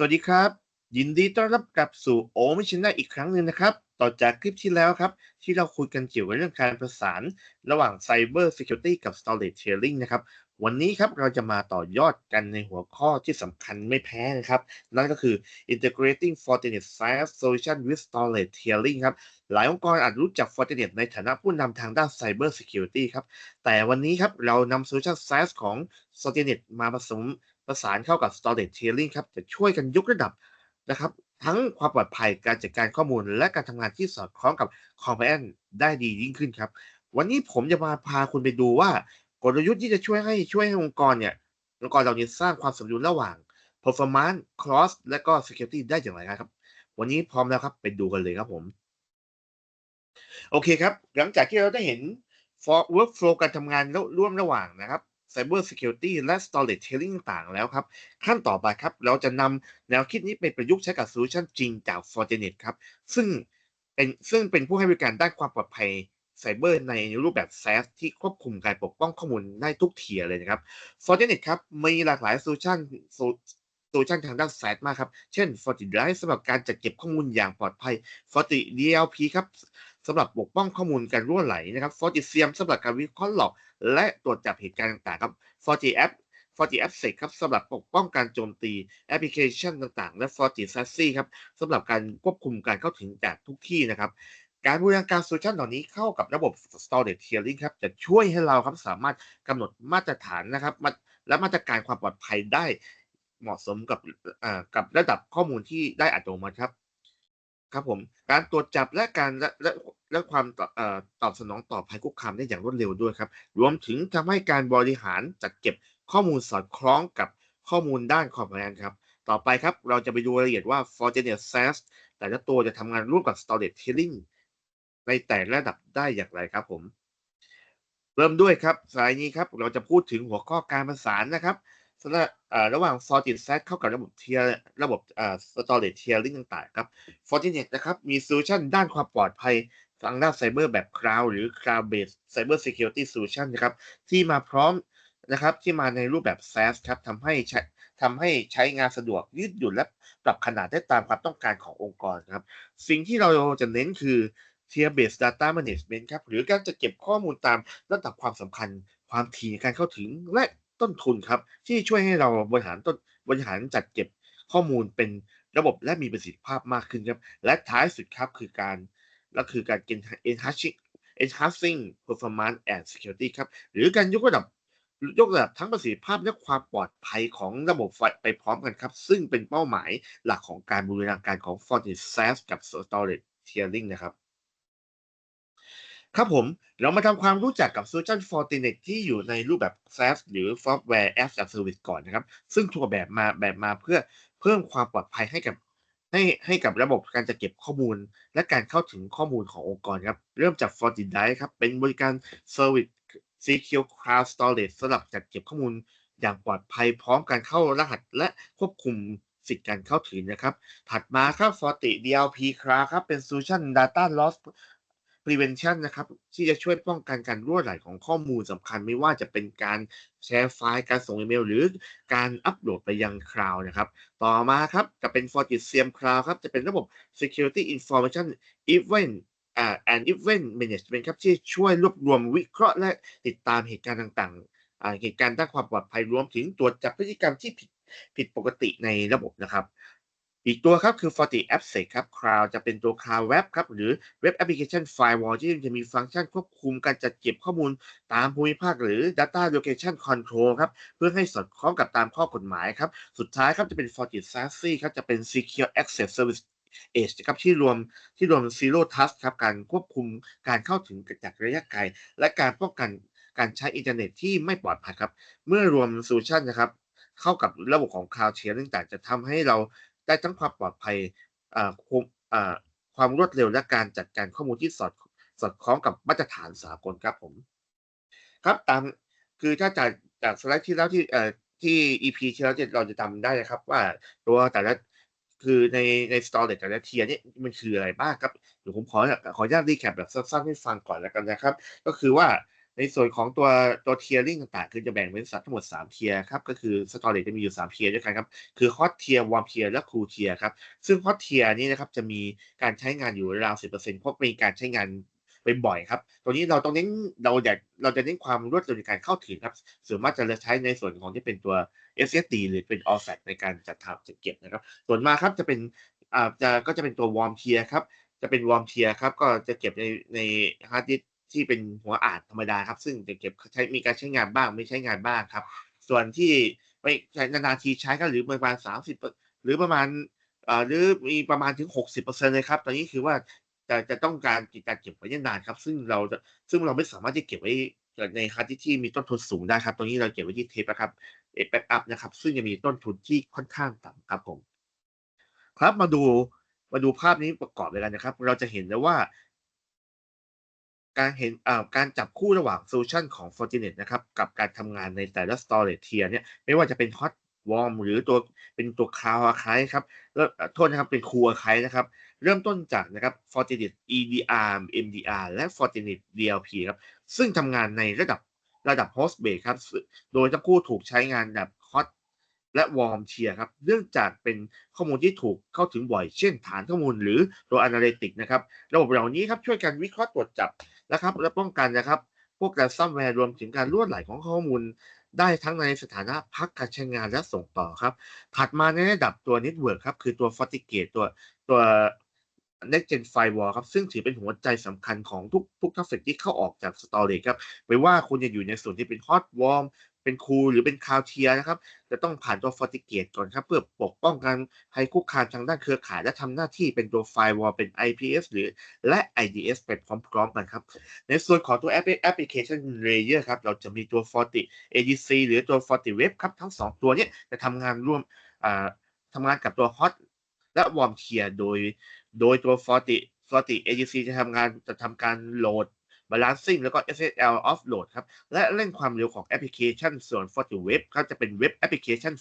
สวัสดีครับ ยินดีต้อนรับกลับสู่โอมิชนะอีกครั้งหนึ่งนะครับ ต่อจากคลิปที่แล้วครับ ที่เราคุยกันเกี่ยวกับเรื่องการประสานระหว่าง Cyber Security กับ Storage Sharing นะครับ วันนี้ครับเราจะมาต่อยอดกันในหัวข้อที่สำคัญไม่แพ้นะครับ นั่นก็คือ Integrating Fortinet SaaS Solution with Storage Sharing ครับ หลายองค์กรอาจรู้จัก Fortinet ในฐานะผู้นำทางด้าน Cyber Security ครับ แต่วันนี้ครับเรานำ Solution SaaS ของ Fortinet มาผสม ประสานเข้ากับ storage sharing ครับจะช่วยกันยกระดับนะครับทั้งความปลอดภัยการจัดการข้อมูล และการทำงานที่สอดคล้องกับ compliance ได้ดียิ่งขึ้นครับ วันนี้ผมจะมาพาคุณไปดูว่ากลยุทธ์ที่จะช่วยให้ช่วยให้องค์กรเนี่ยองค์กรเราเนี่ยสร้างความสมดุลระหว่าง performance cost และก็ security ได้อย่างไรครับ วันนี้พร้อมแล้วครับไปดูกันเลยครับผม โอเคครับ หลังจากที่เราได้เห็น for workflow การทำงานร่วมระหว่างนะครับ Cyber Security และ Storage Sharing ต่างๆแล้วครับ ขั้นต่อไปครับ เราจะนำแนวคิดนี้ไปประยุกต์ใช้กับโซลูชันจริงจาก Fortinet ครับ ซึ่งเป็นซึ่งเป็นผู้ให้บริการด้านความปลอดภัยไซเบอร์ในรูปแบบ SaaS ที่ควบคุมการปกป้องข้อมูลได้ทุกเทียเลยนะครับ Fortinet ครับมีหลากหลายโซลูชันโซลูชันทางด้าน SaaS มากครับ เช่น FortiDrive สำหรับการจัดเก็บข้อมูลอย่างปลอดภัย FortiDLP ครับ สำหรับปกป้องข้อมูลการรั่วไหลนะครับ FortiSIEM สำหรับการวิเคราะห์หลอก และตรวจจับเหตุการณ์ต่างๆครับ Forti App Forti AppSec ครับสำหรับปกป้องการโจมตีแอปพลิเคชันต่างๆ และ Forti SASE ครับสำหรับการควบคุมการเข้าถึงจากทุกที่นะครับการบูรณาการโซลูชันเหล่านี้เข้ากับระบบ Storage Tiering ครับจะช่วยให้เราครับสามารถกำหนดมาตรฐานนะครับและมาตรการความปลอดภัยได้เหมาะสมกับกับระดับข้อมูลที่ได้อัตโนมัติครับ ครับผม การตรวจจับและการและและและความตอบสนองต่อภัยคุกคามได้อย่างรวดเร็วด้วยครับ รวมถึงทำให้การบริหารจัดเก็บข้อมูลสอดคล้องกับข้อมูลด้าน compliance ครับ ต่อไปครับ เราจะไปดูรายละเอียดว่า Fortinet s a s แต่ละตัวจะทำงานร่วมกับ Storage Tiering ในแต่ระดับได้อย่างไรครับผม เริ่มด้วยครับ สายนี้ครับ เราจะพูดถึงหัวข้อการประสานนะครับ สำหรับระหว่าง Fortinet SaaS เข้ากับระบบเทียระบบ storage tiering ต่างๆครับ Fortinet นะครับมีโซลูชันด้านความปลอดภัยทางด้านไซเบอร์แบบ Cloud หรือ Cloud Based Cyber Security Solution นะครับที่มาพร้อมนะครับที่มาในรูปแบบ SaaS ครับทำให้ใช้ทำให้ใช้งานสะดวกยืดหยุ่นและปรับขนาดได้ตามความต้องการขององค์กรครับ สิ่งที่เราจะเน้นคือ Tier Based Data Management ครับหรือการจะเก็บข้อมูลตามระดับความสำคัญ ความถี่ในการเข้าถึงและ ต้นทุนครับ ที่ช่วยให้เราบริหารต้นบริหารจัดเก็บข้อมูลเป็นระบบและมีประสิทธิภาพมากขึ้นครับ และท้ายสุดครับคือการก็คือการ enhancing enhancing performance and security ครับหรือการยกระดับยกระดับทั้งประสิทธิภาพและความปลอดภัยของระบบไฟไปพร้อมกันครับ ซึ่งเป็นเป้าหมายหลักของการบูรณาการของ Fortinet SaaS กับ Storage Tiering นะครับ ครับผมเรามาทำความรู้จักกับ Solution Fortinet ที่อยู่ในรูปแบบ SaaS หรือ Software as a Service ก่อนนะครับ ซึ่งถูกแบบมาแบบมาเพื่อเพิ่มความปลอดภัยให้กับให้ให้กับระบบการจัดเก็บข้อมูล และการเข้าถึงข้อมูลขององค์กรครับ เริ่มจาก FortiDrive ครับ เป็นบริการ Service Secure Cloud Storage สำหรับจัดเก็บข้อมูลอย่างปลอดภัยพร้อมการเข้ารหัสและควบคุมสิทธิการเข้าถึงนะครับ ถัดมาครับ Forti DLP Cloud ครับ เป็น Solution Data Loss prevention นะครับ ที่จะช่วยป้องกันการรั่วไหลของข้อมูลสำคัญไม่ว่าจะเป็นการแชร์ไฟล์ การส่งอีเมล หรือการอัปโหลดไปยังคลาวด์นะครับ ต่อมาครับจะเป็น Fortinet SIEM Cloud ครับ จะเป็นระบบ Security Information Event อ่า and Event Management ครับ ที่ช่วยรวบรวมวิเคราะห์และติดตามเหตุการณ์ต่างๆอ่าเหตุการณ์ด้านความปลอดภัยรวมถึงตรวจจับพฤติกรรมที่ผิดผิดปกติในระบบนะครับ อีกตัวครับคือ Forti AppSec ครับ Cloud จะเป็นตัว Cloud Web ครับ หรือ Web Application Firewall ที่จะมีฟังก์ชันควบคุมการจัดเก็บข้อมูลตามภูมิภาคหรือ Data Location Control ครับ เพื่อให้สอดคล้องกับตามข้อกฎหมายครับ สุดท้ายครับจะเป็น Forti SASE ครับ จะเป็น Secure Access Service Edge ครับที่รวมที่รวม Zero Trust ครับ การควบคุมการเข้าถึงจากระยะไกล และการป้องกันการใช้อินเทอร์เน็ตที่ไม่ปลอดภัยครับ เมื่อรวมโซลูชันนะครับเข้ากับระบบของ Cloud Sharing ต่างจะทำให้เรา ได้ทั้งความปลอดภัยความรวดเร็วและการจัดการข้อมูลที่สอดสอดคล้องกับมาตรฐานสากลครับผม ครับตามคือถ้าจากจากสไลด์ที่แล้วที่เอ่อที่ EP ที่แล้วเราจะจำได้นะครับ ว่าตัวแต่ละคือในใน storage แต่ละเทียนี่มันคืออะไรบ้างครับเดี๋ยวผมขอขออนุญาตรีแคปแบบสั้นๆให้ฟังก่อนแล้วกันนะครับ ก็คือว่า ในส่วนของตัวตัว tiering ต่างๆ คือจะแบ่งเป็นสัดทั้งหมด 3 เทียร์ครับ ก็คือ storage จะมีอยู่ 3 เทียร์ด้วยกันครับ คือ hot tier warm tier และ cool tier ครับ ซึ่ง hot tier นี้นะครับจะมีการใช้งานอยู่ราว 10%เพราะมีการใช้งานเป็นบ่อยครับ ตัวนี้เราต้องเน้นเราอยากเราจะเน้นความรวดเร็วในการเข้าถึงครับส่วนมากจะใช้ในส่วนของที่เป็นตัว SSD หรือเป็น all flash ในการจัดทำจัดเก็บนะครับ ส่วนมากครับจะเป็นอ่าจะก็จะเป็นตัว warm tier ครับ จะเป็น warm tier ครับ ก็จะเก็บในในฮาร์ดดิสก์ ที่เป็นหัวอ่านธรรมดาครับ ซึ่งเก็บใช้มีการใช้งานบ้างไม่ใช้งานบ้างครับ ส่วนที่ไม่ใช้นานๆทีใช้ก็หรือประมาณ 30 หรือประมาณอ่าหรือมีประมาณถึง 60%เลยครับ ตอนนี้คือว่าจะจะต้องการการเก็บไว้นานครับ ซึ่งเราจะซึ่งเราไม่สามารถที่เก็บไว้ในฮาร์ดดิสที่มีต้นทุนสูงได้ครับ ตรงนี้เราเก็บไว้ที่เทปนะครับเอแบ็กอัพนะครับ ซึ่งจะมีต้นทุนที่ค่อนข้างต่ำครับผม ครับมาดูมาดูภาพนี้ประกอบเลยกันนะครับ เราจะเห็นได้ว่า การเห็นอ่าการจับคู่ระหว่างโซลูชันของ Fortinet นะครับกับการทำงานในแต่ละ storage tier เนี่ยไม่ว่าจะเป็น hot warm หรือตัวเป็นตัว cloud archive ครับแล้วโทษนะครับเป็น cool archive นะครับ เริ่มต้นจากนะครับ Fortinet EDR MDR และ Fortinet DLP ครับซึ่งทำงานในระดับระดับ host base ครับโดยทั้งคู่ถูกใช้งานแบบ hot และ warm tier ครับเนื่องจากเป็นข้อมูลที่ถูกเข้าถึงบ่อย เช่นฐานข้อมูลหรือตัว Analytics นะครับ ระบบเหล่านี้ครับช่วยกันวิเคราะห์ตรวจจับ นะครับ และป้องกันนะครับ พวกการซ่อมแวร์รวมถึงการรั่วไหลของข้อมูล ได้ทั้งในสถานะพักการใช้งานและส่งต่อครับ ถัดมาในระดับตัว Network ครับ คือตัว FortiGate ตัวตัว Next Gen Firewall ครับ ซึ่งถือเป็นหัวใจสำคัญของทุกทุกทัฟเฟกที่เข้าออกจาก Storage ครับ ไม่ว่าคุณจะอยู่ในส่วนที่เป็น Hot Warm เป็น Cool หรือเป็น Cloud Tier นะครับจะต้องผ่านตัว FortiGate ก่อนครับ เพื่อปกป้องการภัยคุกคามทางด้านเครือข่าย และทำหน้าที่เป็นตัว Firewall เป็น IPS หรือและ IDS ไปพร้อมๆกันครับ ในส่วนของตัว Application Layer ครับเราจะมีตัว Forti ADC หรือตัว FortiWeb ครับ ทั้ง 2 ตัวนี้จะทำงานร่วมอ่าทำงานกับตัว Hot และ Warm Tier โดย โดยตัว Forti Forti ADC จะทำงานจะทำการโหลด balancing แล้วก็ SSL offload ครับ และเร่งความเร็วของแอปพลิเคชันส่วน FortiWeb ครับจะเป็นเว็บแอปพลิเคชัน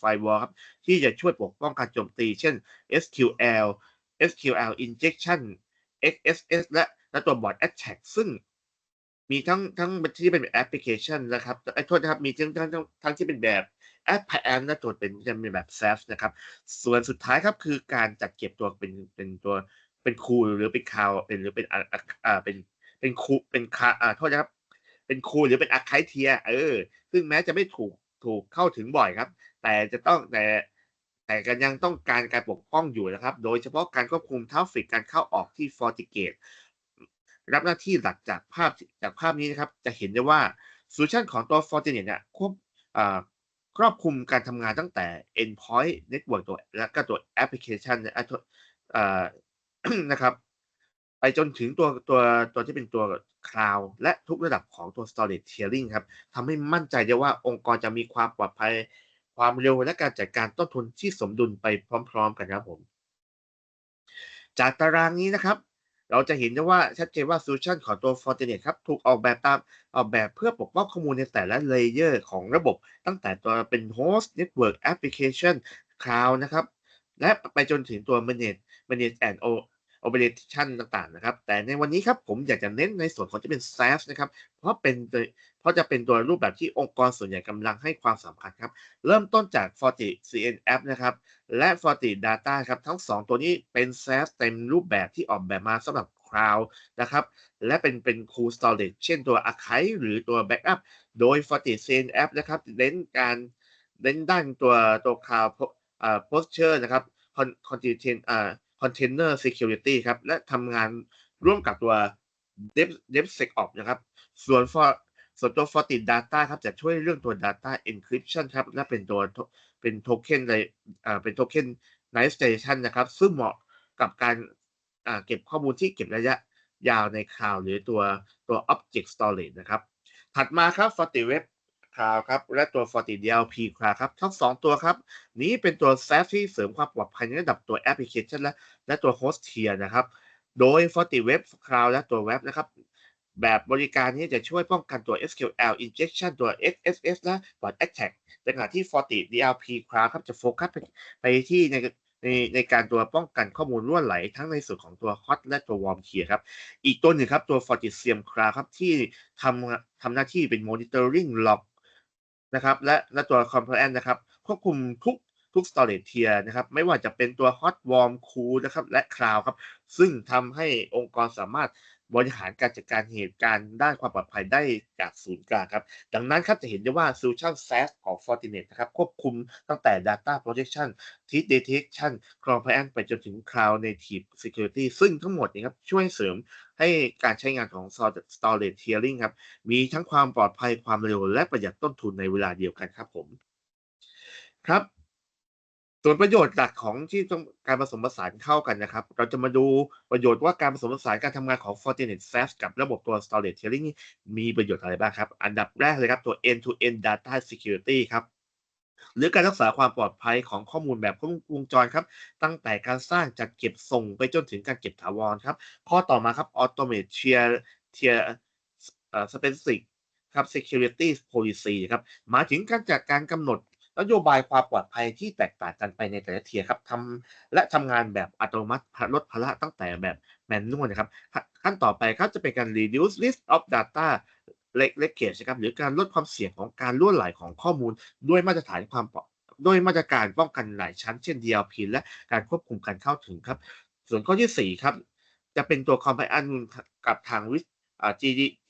Firewall ครับ ที่จะช่วยปกป้องการโจมตี เช่น SQL SQL injection XSS และและตัว bot attack ซึ่งมีทั้งทั้งที่เป็นแอปพลิเคชันนะครับไอ้โทษนะครับ มีทั้งทั้งทั้งที่เป็นแบบแอปแอมและตัวเป็นจะเป็นแบบ SaaS นะครับ ส่วนสุดท้ายครับคือการจัดเก็บตัวเป็นเป็นตัวเป็นคูลหรือเป็นคาวเป็นหรือเป็นอ่าเป็น เป็นคูเป็นคาอ่าโทษนะครับ เป็นคูหรือเป็นอาคายเทีย เออ ซึ่งแม้จะไม่ถูกถูกเข้าถึงบ่อยครับ แต่จะต้องแต่แต่กันยังต้องการการปกป้องอยู่นะครับ โดยเฉพาะการควบคุมทราฟฟิกการเข้าออกที่ FortiGate รับหน้าที่หลักจากภาพจากภาพนี้นะครับ จะเห็นได้ว่าโซลูชันของตัว Fortinet เนี่ยควบอ่าครอบคลุมการทำงานตั้งแต่ endpoint network ตัว แล้วก็ตัวแอปพลิเคชันนะครับ ไปจนถึงตัวตัวตัวที่เป็นตัว cloud และทุกระดับของตัว storage tiering ครับทำให้มั่นใจได้ว่าองค์กรจะมีความปลอดภัย ความเร็วและการจัดการต้นทุนที่สมดุลไปพร้อม ๆ กันครับผม จากตารางนี้นะครับ เราจะเห็นได้ว่าชัดเจนว่าโซลูชันของตัว Fortinet ครับถูกออกแบบตามออกแบบเพื่อปกป้องข้อมูลในแต่ละเลเยอร์ของระบบ ตั้งแต่ตัวเป็น host network application cloud นะครับและไปจนถึงตัว manage manage and operation ต่างๆนะครับ แต่ในวันนี้ครับผมอยากจะเน้นในส่วนของที่เป็น SaaS นะครับ เพราะเป็นเพราะจะเป็นตัวรูปแบบที่องค์กรส่วนใหญ่กำลังให้ความสำคัญครับ เริ่มต้นจาก Forti CN App นะครับ และ Forti Data ครับ ทั้ง 2 ตัวนี้เป็น SaaS เต็มรูปแบบที่ออกแบบมาสำหรับ Cloud นะครับ และเป็นเป็น Cool Storage เช่นตัว Archive หรือตัว Backup โดย Forti CN App นะครับเน้นการเน้นด้านตัวตัว Cloud อ่า Posture นะครับ Content อ่า Container Security ครับ และทำงานร่วมกับตัว DevSecOps นะครับ ส่วน for ส่วนตัว Forti Data ครับ จะช่วยเรื่องตัว Data Encryption ครับ และเป็นตัวเป็นโทเค็นในอ่าเป็นโทเค็น Night Station นะครับ ซึ่งเหมาะกับการอ่าเก็บข้อมูลที่เก็บระยะยาวในคลาวหรือตัวตัว Object Storage นะครับ ถัดมาครับ FortiWeb Cloud ครับและตัว Forti DLP Cloud ครับทั้ง2ตัวครับ นี้เป็นตัว SaaS ที่เสริมความปลอดภัยในระดับตัวแอปพลิเคชันและและตัว Host Tier นะครับ โดย FortiWeb Cloud และตัว Web นะครับแบบบริการนี้จะช่วยป้องกันตัว SQL injection ตัว XSS และ bot attack ในขณะที่ Forti DLP Cloud ครับจะโฟกัสไปไปที่ในในในการตัวป้องกันข้อมูลรั่วไหล ทั้งในส่วนของตัว Hot และตัว Warm Tier ครับ อีกตัวหนึ่งครับตัว Fortisium Cloud ครับที่ทำทำหน้าที่เป็น Monitoring Log นะครับและและตัว Compliance นะครับควบคุมทุกทุก storage tier นะครับไม่ว่าจะเป็นตัว hot warm cool นะครับและ cloud ครับซึ่งทำให้องค์กรสามารถ บริหารการจัดการเหตุการณ์ด้านความปลอดภัยได้จากศูนย์กลางครับ ดังนั้นครับจะเห็นได้ว่า solution SaaS ของ Fortinet นะครับควบคุมตั้งแต่ data protection threat detection compliance ไปจนถึง cloud native security ซึ่งทั้งหมดนี้ครับช่วยเสริมให้การใช้งานของ storage tiering ครับมีทั้งความปลอดภัยความเร็วและประหยัดต้นทุนในเวลาเดียวกันครับผม ครับ ส่วนประโยชน์หลักของที่ต้องการผสมผสานเข้ากันนะครับ เราจะมาดูประโยชน์ว่าการผสมผสานการทำงานของ Fortinet SaaS กับระบบตัว Storage Tiering มีประโยชน์อะไรบ้างครับ อันดับแรกเลยครับตัว End-to-End Data Security ครับ หรือการรักษาความปลอดภัยของข้อมูลแบบครบวงจรครับ ตั้งแต่การสร้างจัดเก็บส่งไปจนถึงการเก็บถาวรครับ ข้อต่อมาครับ Automate Tier Tier Specific ครับ Security Policy ครับ หมายถึงการจัดการกำหนด นโยบายความปลอดภัยที่แตกต่างกันไปในแต่ละเทียครับทำและทำงานแบบอัตโนมัติลดภาระตั้งแต่แบบแมนนวลนะครับ ขั้นต่อไปครับจะเป็นการ reduce risk of data leakage นะครับหรือการลดความเสี่ยงของการล่วไหลของข้อมูล ด้วยมาตรฐานความปลอดด้วยมาตรการป้องกันหลายชั้นเช่น DLP และการควบคุมการเข้าถึงครับ ส่วนข้อที่ 4 ครับ จะเป็นตัว compliance กับทางวิ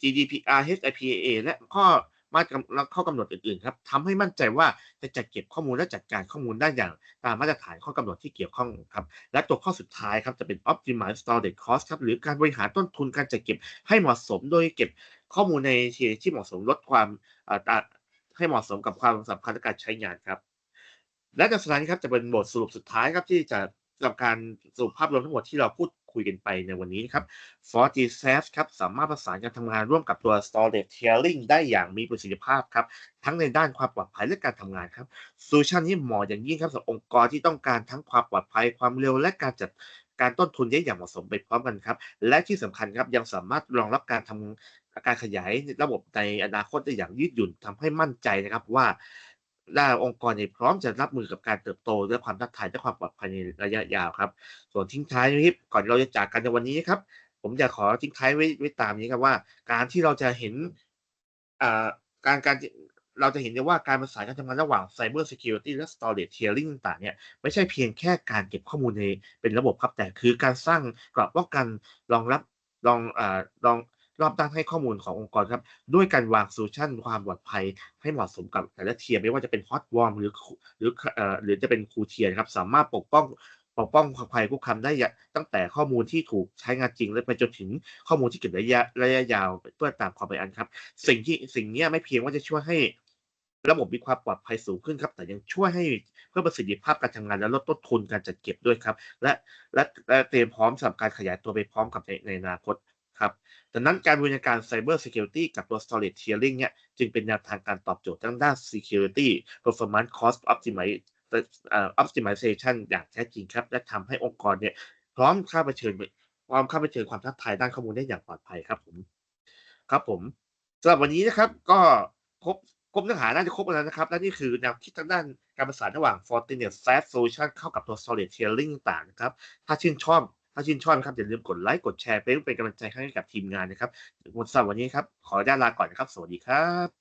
GDPR HIPAA และข้อ มาตรและข้อกำหนดอื่นๆครับทำให้มั่นใจว่าจะจัดเก็บข้อมูลและจัดการข้อมูลได้อย่างตามมาตรฐานข้อกำหนดที่เกี่ยวข้องครับ และตัวข้อสุดท้ายครับจะเป็น optimize storage cost ครับหรือการบริหารต้นทุนการจัดเก็บให้เหมาะสม โดยเก็บข้อมูลในที่ที่เหมาะสมลดความให้เหมาะสมกับความสำคัญในการใช้งานครับ และในสุดท้ายครับจะเป็นบทสรุปสุดท้ายครับที่จะสำหรับการสรุปภาพรวมทั้งหมดที่เราพูด คุยกันไปในวันนี้นะครับ FortiSas ครับสามารถประสานการทำงานร่วมกับตัว Storage Tiering ได้อย่างมีประสิทธิภาพครับ ทั้งในด้านความปลอดภัยและการทำงานครับโซลูชันนี้เหมาะอย่างยิ่งครับสำหรับองค์กรที่ต้องการทั้งความปลอดภัยความเร็วและการจัดการต้นทุนได้อย่างเหมาะสมไปพร้อมกันครับ และที่สำคัญครับยังสามารถรองรับการทำการขยายระบบในอนาคตได้อย่างยืดหยุ่นทำให้มั่นใจนะครับว่า ด้าองค์กรเนี่ยพร้อมจะรับมือกับการเติบโตและความท้าทายและความปลอดภัยในระยะยาวครับ ส่วนทิ้งท้ายนี้ก่อนเราจะจากกันในวันนี้ครับ ผมจะขอทิ้งท้ายไว้ไว้ตามนี้ครับว่า การที่เราจะเห็นการการเราจะเห็นได้ว่าการประสานการทำงานระหว่าง Cyber Security และ Storage Tiering ต่างๆเนี่ยไม่ใช่เพียงแค่การเก็บข้อมูลในเป็นระบบครับแต่คือการสร้างกรอบป้องกันรองรับรองอ่ารอง รอบด้านให้ข้อมูลขององค์กรครับ ด้วยการวางโซลูชันความปลอดภัยให้เหมาะสมกับแต่ละเทียร์ไม่ว่าจะเป็นฮอตวอร์มหรือหรือเอ่อหรือจะเป็นคูเทียร์ครับสามารถปกป้องปกป้องภัยคุกคามได้ตั้งแต่ข้อมูลที่ถูกใช้งานจริงและไปจนถึงข้อมูลที่เก็บระยะระยะยาวเพื่อตามความเป็นอันครับ สิ่งที่สิ่งนี้ไม่เพียงว่าจะช่วยให้ระบบมีความปลอดภัยสูงขึ้นครับ แต่ยังช่วยให้เพิ่มประสิทธิภาพการทำงานและลดต้นทุนการจัดเก็บด้วยครับ และและและเตรียมพร้อมสำหรับการขยายตัวไปพร้อมกับในในอนาคต ครับดังนั้นการบริหารการ Cyber Security กับตัว Storage Tiering เนี่ยจึงเป็นแนวทางการตอบโจทย์ทั้งด้าน Security Performance Cost Optimization อย่างแท้จริงครับ และทำให้องค์กรเนี่ยพร้อมเข้าเชิญพร้อมเข้าเชิญความท้าทายด้านข้อมูลได้อย่างปลอดภัยครับผม ครับผมสำหรับวันนี้นะครับก็ครบครบเนื้อหาน่าจะครบแล้วนะครับและนี่คือแนวคิดทางด้านการประสานระหว่าง Fortinet SaaS Solution เข้ากับตัว Storage Tiering ต่างนะครับ ถ้าชื่นชอบ ถ้าชื่นชอบครับอย่าลืมกดไลค์กดแชร์เพื่อเป็นกำลังใจให้กับทีมงานนะครับสำหรับวันนี้ครับขออนุญาตลาก่อนนะครับ สวัสดีครับ